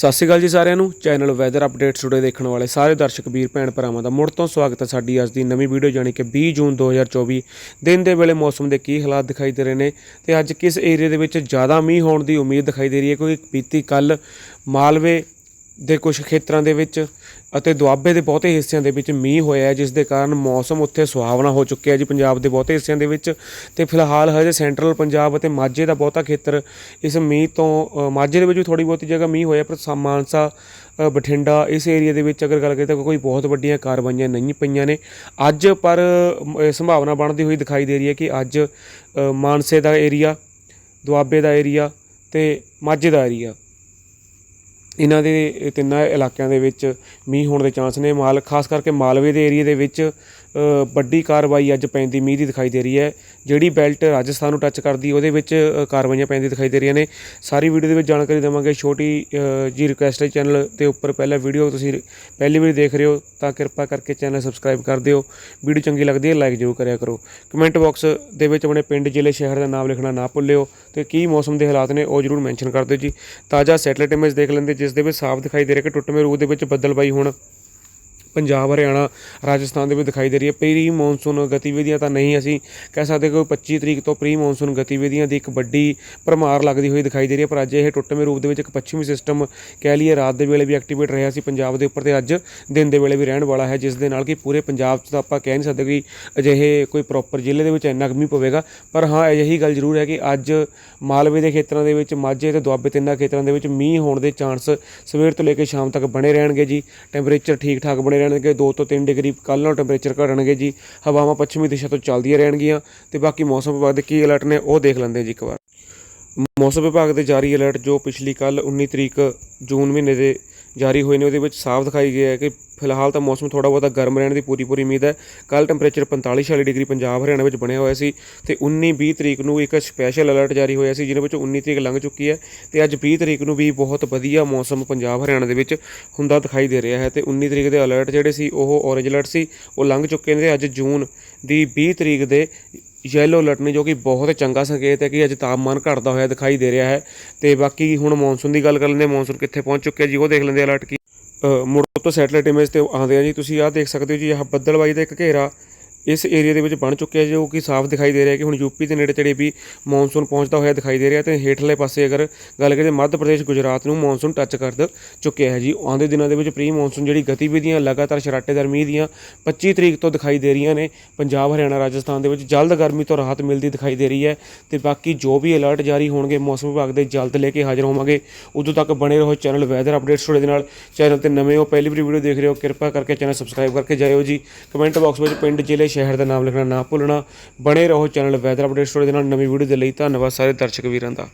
ਸਤਿ ਸ਼੍ਰੀ ਅਕਾਲ ਜੀ ਸਾਰਿਆਂ ਨੂੰ। ਚੈਨਲ ਵੈਦਰ ਅਪਡੇਟਸ ਟੂਡੇ ਦੇਖਣ ਵਾਲੇ ਸਾਰੇ ਦਰਸ਼ਕ, ਵੀਰ, ਭੈਣ, ਭਰਾਵਾਂ ਦਾ ਮੁੜ ਤੋਂ ਸਵਾਗਤ ਹੈ ਸਾਡੀ ਅੱਜ ਦੀ ਨਵੀਂ ਵੀਡੀਓ ਜਾਣੀ ਕਿ 20 ਜੂਨ 2024 ਦਿਨ ਦੇ ਵੇਲੇ ਮੌਸਮ ਦੇ ਕੀ ਹਾਲਾਤ ਦਿਖਾਈ ਦੇ ਰਹੇ ਨੇ ਤੇ ਅੱਜ ਕਿਸ ਏਰੀਆ ਦੇ ਵਿੱਚ ਜ਼ਿਆਦਾ ਮੀਂਹ ਹੋਣ ਦੀ ਉਮੀਦ ਦਿਖਾਈ ਦੇ ਰਹੀ ਹੈ? ਕਿਉਂਕਿ ਬੀਤੀ ਕੱਲ ਮਾਲਵੇ ਦੇ ਕੁਝ ਖੇਤਰਾਂ ਦੇ ਵਿੱਚ ਅਤੇ ਦੁਆਬੇ ਦੇ ਬਹੁਤੇ ਹਿੱਸਿਆਂ ਦੇ ਵਿੱਚ ਮੀਂਹ ਹੋਇਆ ਹੈ, ਜਿਸ ਦੇ ਕਾਰਨ ਮੌਸਮ ਉੱਥੇ ਸੁਹਾਵਣਾ ਹੋ ਚੁੱਕਿਆ ਜੀ ਪੰਜਾਬ ਦੇ ਬਹੁਤੇ ਹਿੱਸਿਆਂ ਦੇ ਵਿੱਚ। ਤੇ ਫਿਲਹਾਲ ਹਜੇ ਸੈਂਟਰਲ ਪੰਜਾਬ ਅਤੇ ਮਾਝੇ ਦਾ ਬਹੁਤਾ ਖੇਤਰ ਇਸ ਮੀਂਹ ਤੋਂ ਮਾਝੇ ਦੇ ਵਿੱਚ ਵੀ ਥੋੜੀ ਬਹੁਤੀ ਜਗ੍ਹਾ ਮੀਂਹ ਹੋਇਆ, ਪਰ ਸਾ- ਮਾਨਸਾ ਬਠਿੰਡਾ ਇਸ ਏਰੀਆ ਦੇ ਵਿੱਚ ਅਗਰ ਗੱਲ ਕਰੀਏ ਤਾਂ ਕੋਈ ਬਹੁਤ ਵੱਡੀਆਂ ਕਾਰਵਾਈਆਂ ਨਹੀਂ ਪਈਆਂ ਨੇ। ਅੱਜ ਪਰ ਸੰਭਾਵਨਾ ਬਣਦੀ ਹੋਈ ਦਿਖਾਈ ਦੇ ਰਹੀ ਹੈ ਕਿ ਅੱਜ ਮਾਨਸੇ ਦਾ ਏਰੀਆ, ਦੁਆਬੇ ਦਾ ਏਰੀਆ ਤੇ ਮਾਝੇ ਦਾ ਏਰੀਆ ਇਹਨਾਂ ਦੇ ਤਿੰਨਾਂ ਇਲਾਕਿਆਂ ਦੇ ਵਿੱਚ ਮੀਂਹ ਹੋਣ ਦੇ ਚਾਂਸ ਨੇ ਮਾਲ, ਖਾਸ ਕਰਕੇ ਮਾਲਵੇ ਦੇ ਏਰੀਏ ਦੇ ਵਿੱਚ ਵੱਡੀ ਕਾਰਵਾਈ ਅੱਜ ਪੈਂਦੀ ਮੀਂਹ ਦੀ ਦਿਖਾਈ ਦੇ ਰਹੀ ਹੈ। ਜਿਹੜੀ ਬੈਲਟ ਰਾਜਸਥਾਨ ਨੂੰ ਟੱਚ ਕਰਦੀ, ਉਹਦੇ ਵਿੱਚ ਕਾਰਵਾਈਆਂ ਪੈਂਦੀ ਦਿਖਾਈ ਦੇ ਰਹੀਆਂ ਨੇ। ਸਾਰੀ ਵੀਡੀਓ ਦੇ ਵਿੱਚ ਜਾਣਕਾਰੀ ਦੇਵਾਂਗੇ। ਛੋਟੀ ਜੀ ਰਿਕੁਐਸਟ ਹੈ ਚੈਨਲ ਦੇ ਉੱਪਰ ਪਹਿਲਾ ਵੀਡੀਓ ਤੁਸੀਂ ਪਹਿਲੀ ਵਾਰ ਦੇਖ ਰਹੇ ਹੋ, ਤਾਂ ਕਿਰਪਾ ਕਰਕੇ ਚੈਨਲ ਸਬਸਕ੍ਰਾਈਬ ਕਰ ਦਿਓ। ਵੀਡੀਓ ਚੰਗੀ ਲੱਗਦੀ ਹੈ ਲਾਈਕ ਜ਼ਰੂਰ ਕਰਿਆ ਕਰੋ। ਕਮੈਂਟ ਬਾਕਸ ਦੇ ਵਿੱਚ ਆਪਣੇ ਪਿੰਡ, ਜ਼ਿਲ੍ਹੇ, ਸ਼ਹਿਰ ਦਾ ਨਾਮ ਲਿਖਣਾ ਨਾ ਭੁੱਲਿਓ ਤੇ ਕੀ ਮੌਸਮ ਦੇ ਹਾਲਾਤ ਨੇ, ਉਹ ਜ਼ਰੂਰ ਮੈਂਸ਼ਨ ਕਰ ਦਿਓ ਜੀ। ਤਾਜ਼ਾ ਸੈਟਲਾਈਟ ਇਮੇਜ ਦੇਖ ਲੈਂਦੇ, ਜਿਸ ਦੇ ਵਿੱਚ ਸਾਫ਼ ਦਿਖਾਈ ਦੇ ਰਿਹਾ ਕਿ ਟੁੱਟਵੇਂ ਰੂਪ ਦੇ ਵਿੱਚ ਬੱਦਲਬਾਈ ਹੋਣ। ਪੰਜਾਬ, ਹਰਿਆਣਾ, ਰਾਜਸਥਾਨ ਦੇ ਵਿੱਚ ਦਿਖਾਈ ਦੇ ਰਹੀ ਹੈ। ਪ੍ਰੀ ਮੌਨਸੂਨ ਗਤੀਵਿਧੀਆਂ ਤਾਂ ਨਹੀਂ ਅਸੀਂ ਕਹਿ ਸਕਦੇ ਕਿ 25 ਤਰੀਕ ਤੋਂ ਪ੍ਰੀ ਮੌਨਸੂਨ ਗਤੀਵਿਧੀਆਂ ਦੀ ਇੱਕ ਵੱਡੀ ਭਰਮਾਰ ਲੱਗਦੀ ਹੋਈ ਦਿਖਾਈ ਦੇ ਰਹੀ ਹੈ। ਪਰ ਅੱਜ ਇਹ ਟੁੱਟਵੇਂ ਰੂਪ ਦੇ ਵਿੱਚ ਇੱਕ ਪੱਛਮੀ ਸਿਸਟਮ ਕਹਿ ਲਈਏ, ਰਾਤ ਦੇ ਵੇਲੇ ਵੀ ਐਕਟੀਵੇਟ ਰਿਹਾ ਸੀ ਪੰਜਾਬ ਦੇ ਉੱਪਰ ਤੇ ਅੱਜ ਦਿਨ ਦੇ ਵੇਲੇ ਵੀ ਰਹਿਣ ਵਾਲਾ ਹੈ, ਜਿਸ ਦੇ ਨਾਲ ਕਿ ਪੂਰੇ ਪੰਜਾਬ 'ਚ ਤਾਂ ਆਪਾਂ ਕਹਿ ਨਹੀਂ ਸਕਦੇ ਕਿ ਅਜਿਹੇ ਕੋਈ ਪ੍ਰੋਪਰ ਜ਼ਿਲ੍ਹੇ ਦੇ ਵਿੱਚ ਇੰਨਾ ਕੁ ਮੀਂਹ ਪਵੇਗਾ। ਪਰ ਹਾਂ, ਅਜਿਹੀ ਗੱਲ ਜ਼ਰੂਰ ਹੈ ਕਿ ਅੱਜ ਮਾਲਵੇ ਦੇ ਖੇਤਰਾਂ ਦੇ ਵਿੱਚ, ਮਾਝੇ ਤੇ ਦੁਆਬੇ ਤਿੰਨਾਂ ਖੇਤਰਾਂ ਦੇ ਵਿੱਚ ਮੀਂਹ ਹੋਣ ਦੇ ਚਾਂਸ ਸਵੇਰ ਤੋਂ ਲੈ ਕੇ ਸ਼ਾਮ ਤੱਕ ਬਣੇ ਰਹਿਣਗੇ ਜੀ। ਟੈਂਪਰੇਚਰ ਠੀਕ ਠਾਕ ਬਣੇ ਰਹਿਣਗੇ 2 ਤੋਂ 3 ਡਿਗਰੀ ਕੱਲ੍ਹ ਨਾਲੋਂ ਟੈਂਪਰੇਚਰ ਘਟਣਗੇ ਜੀ। ਹਵਾਵਾਂ ਪੱਛਮੀ ਦਿਸ਼ਾ ਤੋਂ ਚੱਲਦੀਆਂ ਰਹਿਣਗੀਆਂ ਤੇ ਬਾਕੀ ਮੌਸਮ ਵਿਭਾਗ ਦੇ ਕੀ ਅਲਰਟ ਨੇ ਉਹ ਦੇਖ ਲੈਂਦੇ ਜੀ ਇੱਕ ਵਾਰ। ਮੌਸਮ ਵਿਭਾਗ ਦੇ ਜਾਰੀ ਅਲਰਟ ਜੋ ਪਿਛਲੀ ਕੱਲ 19 ਤਰੀਕ ਜੂਨ ਮਹੀਨੇ ਦੇ ਜਾਰੀ ਹੋਏ ਨੇ, ਉਹਦੇ ਵਿੱਚ ਸਾਫ਼ ਦਿਖਾਈ ਗਿਆ ਹੈ ਕਿ ਫਿਲਹਾਲ ਤਾਂ ਮੌਸਮ ਥੋੜਾ ਬਹੁਤਾ ਗਰਮ ਰਹਿਣ ਦੀ ਪੂਰੀ ਪੂਰੀ ਉਮੀਦ ਹੈ। ਕੱਲ ਟੈਂਪਰੇਚਰ 45 46 ਡਿਗਰੀ ਪੰਜਾਬ, ਹਰਿਆਣਾ ਵਿੱਚ ਬਣਿਆ ਹੋਇਆ ਸੀ ਤੇ 19 20 ਤਰੀਕ ਨੂੰ ਇੱਕ ਸਪੈਸ਼ਲ ਅਲਰਟ ਜਾਰੀ ਹੋਇਆ ਸੀ, ਜਿਹਦੇ ਵਿੱਚ 19 ਤਰੀਕ ਲੰਘ ਚੁੱਕੀ ਹੈ ਤੇ ਅੱਜ 20 ਤਰੀਕ ਨੂੰ ਵੀ ਬਹੁਤ ਵਧੀਆ ਮੌਸਮ ਪੰਜਾਬ, ਹਰਿਆਣਾ ਦੇ ਵਿੱਚ ਹੁੰਦਾ ਦਿਖਾਈ ਦੇ ਰਿਹਾ ਹੈ ਤੇ 19 ਤਰੀਕ ਦੇ ਅਲਰਟ ਜਿਹੜੇ ਸੀ, ਉਹ ਔਰੇਂਜ ਅਲਰਟ ਸੀ, ਉਹ ਲੰਘ ਚੁੱਕੇ ਨੇ ਤੇ ਅੱਜ ਜੂਨ ਦੀ 20 ਤਰੀਕ ਦੇ ਯੈਲੋ ਅਲਰਟ ਨੇ, ਜੋ ਕਿ ਬਹੁਤ ਚੰਗਾ ਸੰਕੇਤ ਹੈ ਕਿ ਅੱਜ ਤਾਪਮਾਨ ਘਟਦਾ ਹੋਇਆ ਦਿਖਾਈ ਦੇ ਰਿਹਾ ਹੈ ਤੇ ਬਾਕੀ ਹੁਣ ਮੌਨਸੂਨ ਦੀ ਗੱਲ ਕਰ ਲੈਂਦੇ ਮੌਨਸੂਨ ਕਿੱਥੇ ਪਹੁੰਚ ਚੁੱਕਿਆ ਜੀ, ਉਹ ਦੇਖ ਲੈਂਦੇ ਅਲਰਟ ਕੀ ਮੁੜ ਤੋਂ ਸੈਟਲਾਈਟ ਇਮੇਜ ਤੇ ਆਉਂਦੇ ਆ ਜੀ। ਤੁਸੀਂ ਆਹ ਦੇਖ ਸਕਦੇ ਹੋ ਜੀ, ਆਹ ਬੱਦਲਬਾਈ ਦਾ ਇੱਕ ਘੇਰਾ। ਇਸ ਏਰੀਆ ਦੇ ਵਿੱਚ ਬਣ ਚੁੱਕਿਆ ਜੋ ਕਿ ਸਾਫ਼ ਦਿਖਾਈ ਦੇ ਰਿਹਾ ਕਿ ਹੁਣ ਯੂਪੀ ਦੇ ਨੇੜੇ ਤੇੜੇ ਵੀ ਮੌਨਸੂਨ ਪਹੁੰਚਦਾ ਹੋਇਆ ਦਿਖਾਈ ਦੇ ਰਿਹਾ ਤੇ ਹੇਠਲੇ ਪਾਸੇ ਅਗਰ ਗੱਲ ਕਰੀਏ ਮੱਧ ਪ੍ਰਦੇਸ਼, ਗੁਜਰਾਤ ਨੂੰ ਮੌਨਸੂਨ ਟੱਚ ਕਰ ਚੁੱਕਿਆ ਹੈ ਜੀ। ਆਉਂਦੇ ਦਿਨਾਂ ਦੇ ਵਿੱਚ ਪ੍ਰੀ ਮੌਨਸੂਨ ਜਿਹੜੀ ਗਤੀਵਿਧੀਆਂ ਲਗਾਤਾਰ ਸ਼ਰਾਟੇਦਾਰ ਮੀਂਹ ਦੀਆਂ 25 ਤਰੀਕ ਤੋਂ ਦਿਖਾਈ ਦੇ ਰਹੀਆਂ ਨੇ। ਪੰਜਾਬ, ਹਰਿਆਣਾ, ਰਾਜਸਥਾਨ ਦੇ ਵਿੱਚ ਜਲਦ ਗਰਮੀ ਤੋਂ ਰਾਹਤ ਮਿਲਦੀ ਦਿਖਾਈ ਦੇ ਰਹੀ ਹੈ ਤੇ ਬਾਕੀ ਜੋ ਵੀ ਅਲਰਟ ਜਾਰੀ ਹੋਣਗੇ ਮੌਸਮ ਵਿਭਾਗ ਦੇ ਜਲਦ ਲੈ ਕੇ ਹਾਜ਼ਰ ਹੋਵਾਂਗੇ। ਉਦੋਂ ਤੱਕ ਬਣੇ ਰਹੋ ਚੈਨਲ ਵੈਦਰ ਅਪਡੇਟਸ ਤੁਹਾਡੇ ਦੇ ਨਾਲ। ਚੈਨਲ ਤੇ ਨਵੇਂ ਹੋ, ਪਹਿਲੀ ਵਾਰੀ ਵੀਡੀਓ ਦੇਖ ਰਹੇ ਹੋ, ਕਿਰਪਾ ਕਰਕੇ ਚੈਨਲ ਸਬਸਕ੍ਰਾਈਬ ਕਰਕੇ ਜਾਇਓ ਜੀ। ਕਮੈਂਟ ਬਾਕਸ ਵਿੱਚ ਪਿੰਡ ਜ਼ਿਲ੍ਹੇ ਸ਼ਹਿਰ ਦਾ ਨਾਮ ਲਿਖਣਾ ਨਾ ਭੁੱਲਣਾ। ਬਣੇ ਰਹੋ ਚੈਨਲ ਵੈਦਰ ਅਪਡੇਟ ਸਟੋਰੀ ਦੇ ਨਾਲ। ਨਵੀਂ ਵੀਡੀਓ ਦੇ ਲਈ ਧੰਨਵਾਦ ਸਾਰੇ ਦਰਸ਼ਕ ਵੀਰਾਂ ਦਾ।